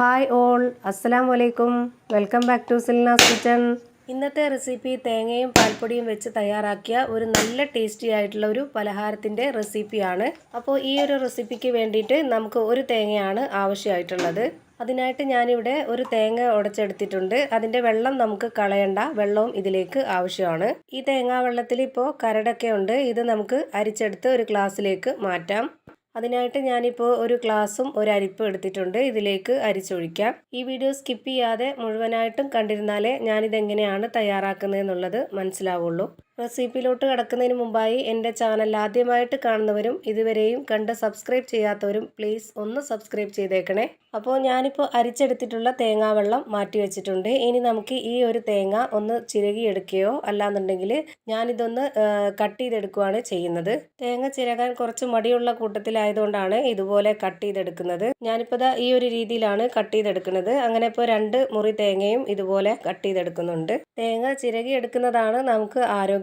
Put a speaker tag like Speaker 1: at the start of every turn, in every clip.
Speaker 1: Hi all അസ്സലാം വലൈക്കും welcome back to Silna's kitchen. ഇന്നത്തെ റെസിപ്പി തേങ്ങയും പാൽപ്പൊടിയും വെച്ച് തയ്യാറാക്കിയ ഒരു നല്ല ടേസ്റ്റി ആയിട്ടുള്ള ഒരു പലഹാരത്തിന്റെ റെസിപ്പിയാണ്. അപ്പോൾ ഈ ഒരു റെസിപ്പിക്ക് വേണ്ടിയിട്ട് നമുക്ക് ഒരു തേങ്ങയാണ് ആവശ്യമായിട്ടുള്ളത്. അതിനായിട്ട് ഞാനിവിടെ ഒരു തേങ്ങ ഉടച്ചെടുത്തിട്ടുണ്ട്. അതിന്റെ വെള്ളം നമുക്ക് കളയണ്ട വെള്ളവും ഇതിലേക്ക് ആവശ്യമാണ്. ഈ തേങ്ങാ വെള്ളത്തിൽ ഇപ്പോൾ കരടൊക്കെ ഉണ്ട്. ഇത് നമുക്ക് അരിച്ചെടുത്ത് ഒരു ഗ്ലാസ്സിലേക്ക് മാറ്റാം. അതിനായിട്ട് ഞാനിപ്പോൾ ഒരു ഗ്ലാസും ഒരു അരിപ്പും എടുത്തിട്ടുണ്ട്. ഇതിലേക്ക് അരിച്ചൊഴിക്കാം. ഈ വീഡിയോ സ്കിപ്പ് ചെയ്യാതെ മുഴുവനായിട്ടും കണ്ടിരുന്നാലേ ഞാനിതെങ്ങനെയാണ് തയ്യാറാക്കുന്നതെന്നുള്ളത് മനസ്സിലാവുള്ളൂ. റെസിപ്പിയിലോട്ട് കിടക്കുന്നതിന് മുമ്പായി എന്റെ ചാനൽ ആദ്യമായിട്ട് കാണുന്നവരും ഇതുവരെയും കണ്ട് സബ്സ്ക്രൈബ് ചെയ്യാത്തവരും പ്ലീസ് ഒന്ന് സബ്സ്ക്രൈബ് ചെയ്തേക്കണേ. അപ്പോൾ ഞാനിപ്പോൾ അരിച്ചെടുത്തിട്ടുള്ള തേങ്ങാവെള്ളം മാറ്റി വെച്ചിട്ടുണ്ട്. ഇനി നമുക്ക് ഈ ഒരു തേങ്ങ ഒന്ന് ചിരകിയെടുക്കുകയോ അല്ലാന്നുണ്ടെങ്കിൽ ഞാനിതൊന്ന് കട്ട് ചെയ്തെടുക്കുകയാണ് ചെയ്യുന്നത്. തേങ്ങ ചിരകാൻ കുറച്ച് മടിയുള്ള കൂട്ടത്തിലായതുകൊണ്ടാണ് ഇതുപോലെ കട്ട് ചെയ്തെടുക്കുന്നത്. ഞാനിപ്പോൾ ഈ ഒരു രീതിയിലാണ് കട്ട് ചെയ്തെടുക്കുന്നത്. അങ്ങനെ ഇപ്പോൾ രണ്ട് മുറി തേങ്ങയും ഇതുപോലെ കട്ട് ചെയ്തെടുക്കുന്നുണ്ട്. തേങ്ങ ചിരകി എടുക്കുന്നതാണ് നമുക്ക്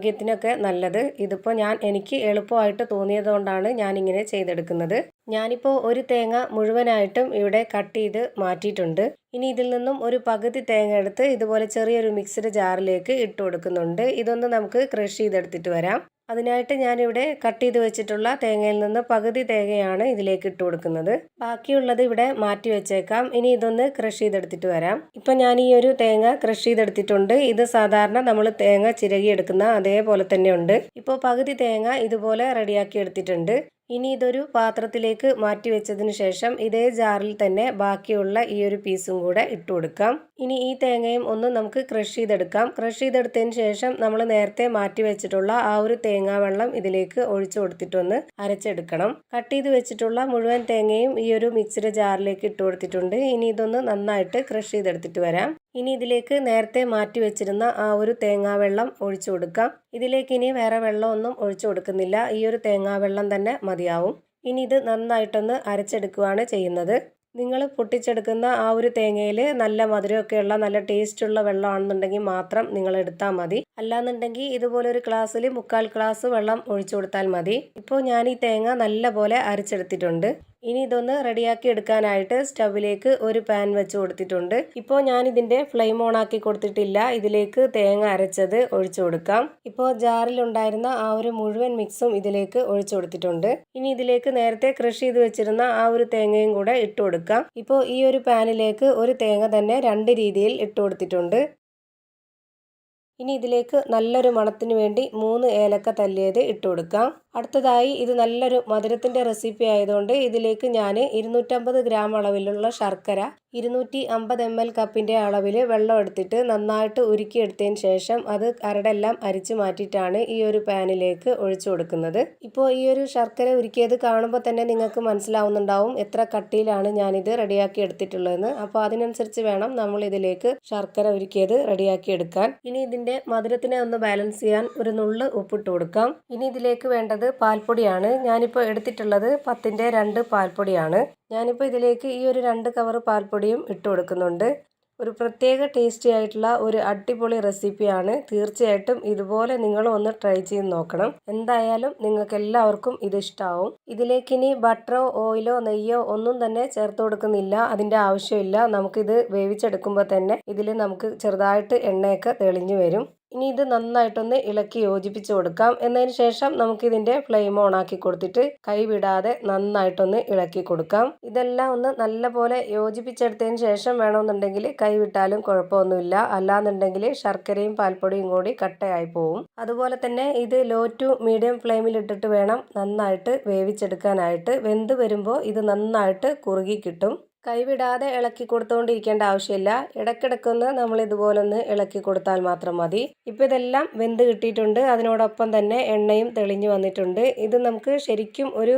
Speaker 1: ആരോഗ്യത്തിനൊക്കെ നല്ലത്. ഇതിപ്പോൾ ഞാൻ എനിക്ക് എളുപ്പമായിട്ട് തോന്നിയതുകൊണ്ടാണ് ഞാൻ ഇങ്ങനെ ചെയ്തെടുക്കുന്നത്. ഞാനിപ്പോൾ ഒരു തേങ്ങ മുഴുവനായിട്ടും ഇവിടെ കട്ട് ചെയ്ത് മാറ്റിയിട്ടുണ്ട്. ഇനി ഇതിൽ നിന്നും ഒരു പകുതി തേങ്ങ എടുത്ത് ഇതുപോലെ ചെറിയൊരു മിക്സഡ് ജാറിലേക്ക് ഇട്ട് കൊടുക്കുന്നുണ്ട്. ഇതൊന്ന് നമുക്ക് ക്രഷ് ചെയ്തെടുത്തിട്ട് വരാം. അതിനായിട്ട് ഞാനിവിടെ കട്ട് ചെയ്ത് വെച്ചിട്ടുള്ള തേങ്ങയിൽ നിന്ന് പകുതി തേങ്ങയാണ് ഇതിലേക്ക് ഇട്ട് കൊടുക്കുന്നത്. ബാക്കിയുള്ളത് ഇവിടെ മാറ്റി വെച്ചേക്കാം. ഇനി ഇതൊന്ന് ക്രഷ് ചെയ്തെടുത്തിട്ട് വരാം. ഇപ്പം ഞാൻ ഈ ഒരു തേങ്ങ ക്രഷ് ചെയ്തെടുത്തിട്ടുണ്ട്. ഇത് സാധാരണ നമ്മൾ തേങ്ങ ചിരകിയെടുക്കുന്ന അതേപോലെ തന്നെ ഉണ്ട്. ഇപ്പോൾ പകുതി തേങ്ങ ഇതുപോലെ റെഡിയാക്കി എടുത്തിട്ടുണ്ട്. ഇനി ഇതൊരു പാത്രത്തിലേക്ക് മാറ്റി വെച്ചതിന് ശേഷം ഇതേ ജാറിൽ തന്നെ ബാക്കിയുള്ള ഈ ഒരു പീസും കൂടെ ഇട്ടു കൊടുക്കാം. ഇനി ഈ തേങ്ങയും ഒന്ന് നമുക്ക് ക്രഷ് ചെയ്തെടുക്കാം. ക്രഷ് ചെയ്തെടുത്തതിന് ശേഷം നമ്മൾ നേരത്തെ മാറ്റി വെച്ചിട്ടുള്ള ആ ഒരു തേങ്ങാ വെള്ളം ഇതിലേക്ക് ഒഴിച്ചു കൊടുത്തിട്ടൊന്ന് അരച്ചെടുക്കണം. കട്ട് ചെയ്ത് വെച്ചിട്ടുള്ള മുഴുവൻ തേങ്ങയും ഈ ഒരു മിക്സിയുടെ ജാറിലേക്ക് ഇട്ടു കൊടുത്തിട്ടുണ്ട്. ഇനി ഇതൊന്ന് നന്നായിട്ട് ക്രഷ് ചെയ്തെടുത്തിട്ട് വരാം. ഇനി ഇതിലേക്ക് നേരത്തെ മാറ്റി വെച്ചിരുന്ന ആ ഒരു തേങ്ങാവെള്ളം ഒഴിച്ചു കൊടുക്കാം. ഇതിലേക്ക് ഇനി വേറെ വെള്ളമൊന്നും ഒഴിച്ചു കൊടുക്കുന്നില്ല. ഈ ഒരു തേങ്ങാവെള്ളം തന്നെ മതിയാവും. ഇനി ഇത് നന്നായിട്ടൊന്ന് അരച്ചെടുക്കുകയാണ് ചെയ്യുന്നത്. നിങ്ങൾ പൊട്ടിച്ചെടുക്കുന്ന ആ ഒരു തേങ്ങയിൽ നല്ല മധുരമൊക്കെയുള്ള നല്ല ടേസ്റ്റുള്ള വെള്ളമാണെന്നുണ്ടെങ്കിൽ മാത്രം നിങ്ങൾ എടുത്താൽ മതി. അല്ലാന്നുണ്ടെങ്കിൽ ഇതുപോലെ ഒരു ഗ്ലാസ്സിൽ മുക്കാൽ ഗ്ലാസ് വെള്ളം ഒഴിച്ചു കൊടുത്താൽ മതി. ഇപ്പോൾ ഞാൻ ഈ തേങ്ങ നല്ല പോലെ അരച്ചെടുത്തിട്ടുണ്ട്. ഇനി ഇതൊന്ന് റെഡിയാക്കി എടുക്കാനായിട്ട് സ്റ്റവിലേക്ക് ഒരു പാൻ വെച്ച് കൊടുത്തിട്ടുണ്ട്. ഇപ്പോൾ ഞാൻ ഇതിന്റെ ഫ്ലെയിം ഓൺ ആക്കി കൊടുത്തിട്ടില്ല. ഇതിലേക്ക് തേങ്ങ അരച്ചത് ഒഴിച്ചു കൊടുക്കാം. ഇപ്പോൾ ജാറിലുണ്ടായിരുന്ന ആ ഒരു മുഴുവൻ മിക്സും ഇതിലേക്ക് ഒഴിച്ചു കൊടുത്തിട്ടുണ്ട്. ഇനി ഇതിലേക്ക് നേരത്തെ ക്രഷ് ചെയ്ത് വെച്ചിരുന്ന ആ ഒരു തേങ്ങയും കൂടെ ഇട്ട് കൊടുക്കാം. ഇപ്പോൾ ഈ ഒരു പാനിലേക്ക് ഒരു തേങ്ങ തന്നെ രണ്ട് രീതിയിൽ ഇട്ട് കൊടുത്തിട്ടുണ്ട്. ഇനി ഇതിലേക്ക് നല്ലൊരു മണത്തിന് വേണ്ടി മൂന്ന് ഏലക്ക തല്ലിയത് ഇട്ട് കൊടുക്കാം. അടുത്തതായി ഇത് നല്ലൊരു മധുരത്തിന്റെ റെസിപ്പി ആയതുകൊണ്ട് ഇതിലേക്ക് ഞാൻ ഇരുന്നൂറ്റമ്പത് ഗ്രാം അളവിലുള്ള ശർക്കര ഇരുന്നൂറ്റി അമ്പത് എം എൽ കപ്പിന്റെ അളവിൽ വെള്ളം എടുത്തിട്ട് നന്നായിട്ട് ഉരുക്കിയെടുത്തതിന് ശേഷം അത് അരടെല്ലാം അരിച്ചു മാറ്റിയിട്ടാണ് ഈ ഒരു പാനിലേക്ക് ഒഴിച്ചു കൊടുക്കുന്നത്. ഇപ്പോൾ ഈ ഒരു ശർക്കര ഉരുക്കിയത് കാണുമ്പോൾ തന്നെ നിങ്ങൾക്ക് മനസ്സിലാവുന്നുണ്ടാവും എത്ര കട്ടിയിലാണ് ഞാനിത് റെഡിയാക്കി എടുത്തിട്ടുള്ളതെന്ന്. അപ്പോൾ അതിനനുസരിച്ച് വേണം നമ്മൾ ഇതിലേക്ക് ശർക്കര ഉരുക്കിയത് റെഡിയാക്കി എടുക്കാൻ. ഇനി ഇതിന്റെ മധുരത്തിനെ ഒന്ന് ബാലൻസ് ചെയ്യാൻ ഒരു നുള്ള് ഉപ്പിട്ട് കൊടുക്കാം. ഇനി ഇതിലേക്ക് വേണ്ടത് പാൽപ്പൊടിയാണ്. ഞാനിപ്പോൾ എടുത്തിട്ടുള്ളത് പത്തിന്റെ രണ്ട് പാൽപ്പൊടിയാണ്. ഞാനിപ്പോൾ ഇതിലേക്ക് ഈ ഒരു രണ്ട് കവർ പാൽപ്പൊടിയും ഇട്ട് കൊടുക്കുന്നുണ്ട്. ഒരു പ്രത്യേക ടേസ്റ്റി ആയിട്ടുള്ള ഒരു അടിപൊളി റെസിപ്പിയാണ് തീർച്ചയായിട്ടും ഇതുപോലെ നിങ്ങൾ ഒന്ന് ട്രൈ ചെയ്ത് നോക്കണം. എന്തായാലും നിങ്ങൾക്ക് എല്ലാവർക്കും ഇത് ഇഷ്ടമാവും ഇതിലേക്ക് ഇനി ബട്ടറോ ഓയിലോ നെയ്യോ ഒന്നും തന്നെ ചേർത്ത് കൊടുക്കുന്നില്ല. അതിന്റെ ആവശ്യമില്ല. നമുക്കിത് വേവിച്ചെടുക്കുമ്പോൾ തന്നെ ഇതിൽ നമുക്ക് ചെറുതായിട്ട് എണ്ണയൊക്കെ തെളിഞ്ഞു വരും. ഇനി ഇത് നന്നായിട്ടൊന്ന് ഇളക്കി യോജിപ്പിച്ച് കൊടുക്കാം. എന്നതിന് ശേഷം നമുക്കിതിന്റെ ഫ്ലെയിം ഓൺ ആക്കി കൊടുത്തിട്ട് കൈവിടാതെ നന്നായിട്ടൊന്ന് ഇളക്കി കൊടുക്കാം. ഇതെല്ലാം ഒന്ന് നല്ലപോലെ യോജിപ്പിച്ചെടുത്തതിന് ശേഷം വേണമെന്നുണ്ടെങ്കിൽ കൈവിട്ടാലും കുഴപ്പമൊന്നുമില്ല. അല്ലാന്നുണ്ടെങ്കിൽ ശർക്കരയും പാൽപ്പൊടിയും കൂടി കട്ടയായി പോവും. അതുപോലെ തന്നെ ഇത് ലോ ടു മീഡിയം ഫ്ലെയിമിൽ ഇട്ടിട്ട് വേണം നന്നായിട്ട് വേവിച്ചെടുക്കാനായിട്ട്. വെന്ത് വരുമ്പോൾ ഇത് നന്നായിട്ട് കുറുകി കിട്ടും. കൈവിടാതെ ഇളക്കി കൊടുത്തുകൊണ്ടിരിക്കേണ്ട ആവശ്യമില്ല. ഇടയ്ക്കിടയ്ക്കൊന്ന് നമ്മൾ ഇതുപോലൊന്ന് ഇളക്കി കൊടുത്താൽ മാത്രം മതി. ഇപ്പോൾ ഇതെല്ലാം വെന്ത് കിട്ടിയിട്ടുണ്ട്. അതിനോടൊപ്പം തന്നെ എണ്ണയും തെളിഞ്ഞു വന്നിട്ടുണ്ട്. ഇത് നമുക്ക് ശരിക്കും ഒരു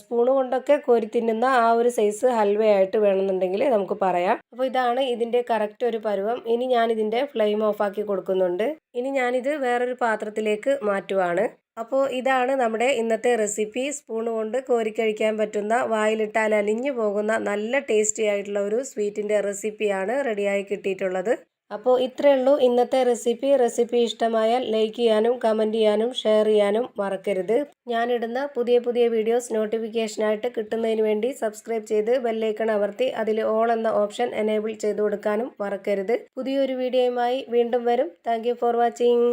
Speaker 1: സ്പൂൺ കൊണ്ടൊക്കെ കോരി തിന്നുന്ന ആ ഒരു സൈസ് ഹൽവയായിട്ട് വേണമെന്നുണ്ടെങ്കിൽ നമുക്ക് പറയാം. അപ്പോൾ ഇതാണ് ഇതിന്റെ കറക്റ്റ് ഒരു പരുവം. ഇനി ഞാനിതിന്റെ ഫ്ലെയിം ഓഫാക്കി കൊടുക്കുന്നുണ്ട്. ഇനി ഞാനിത് വേറൊരു പാത്രത്തിലേക്ക് മാറ്റുവാണ്. അപ്പോൾ ഇതാണ് നമ്മുടെ ഇന്നത്തെ റെസിപ്പി. സ്പൂൺ കൊണ്ട് കോരിക്കഴിക്കാൻ പറ്റുന്ന വായിലിട്ടാൽ അലിഞ്ഞു പോകുന്ന നല്ല ടേസ്റ്റി ആയിട്ടുള്ള ഒരു സ്വീറ്റിന്റെ റെസിപ്പിയാണ് റെഡിയായി കിട്ടിയിട്ടുള്ളത്. അപ്പോൾ ഇത്രയേ ഉള്ളൂ ഇന്നത്തെ റെസിപ്പി. റെസിപ്പി ഇഷ്ടമായാൽ ലൈക്ക് ചെയ്യാനും കമന്റ് ചെയ്യാനും ഷെയർ ചെയ്യാനും മറക്കരുത്. ഞാനിടുന്ന പുതിയ പുതിയ വീഡിയോസ് നോട്ടിഫിക്കേഷനായിട്ട് കിട്ടുന്നതിന് വേണ്ടി സബ്സ്ക്രൈബ് ചെയ്ത് ബെല്ലൈക്കൺ അമർത്തി അതിൽ ഓൾ എന്ന ഓപ്ഷൻ എനേബിൾ ചെയ്ത് കൊടുക്കാനും മറക്കരുത്. പുതിയൊരു വീഡിയോയുമായി വീണ്ടും വരും. Thank for watching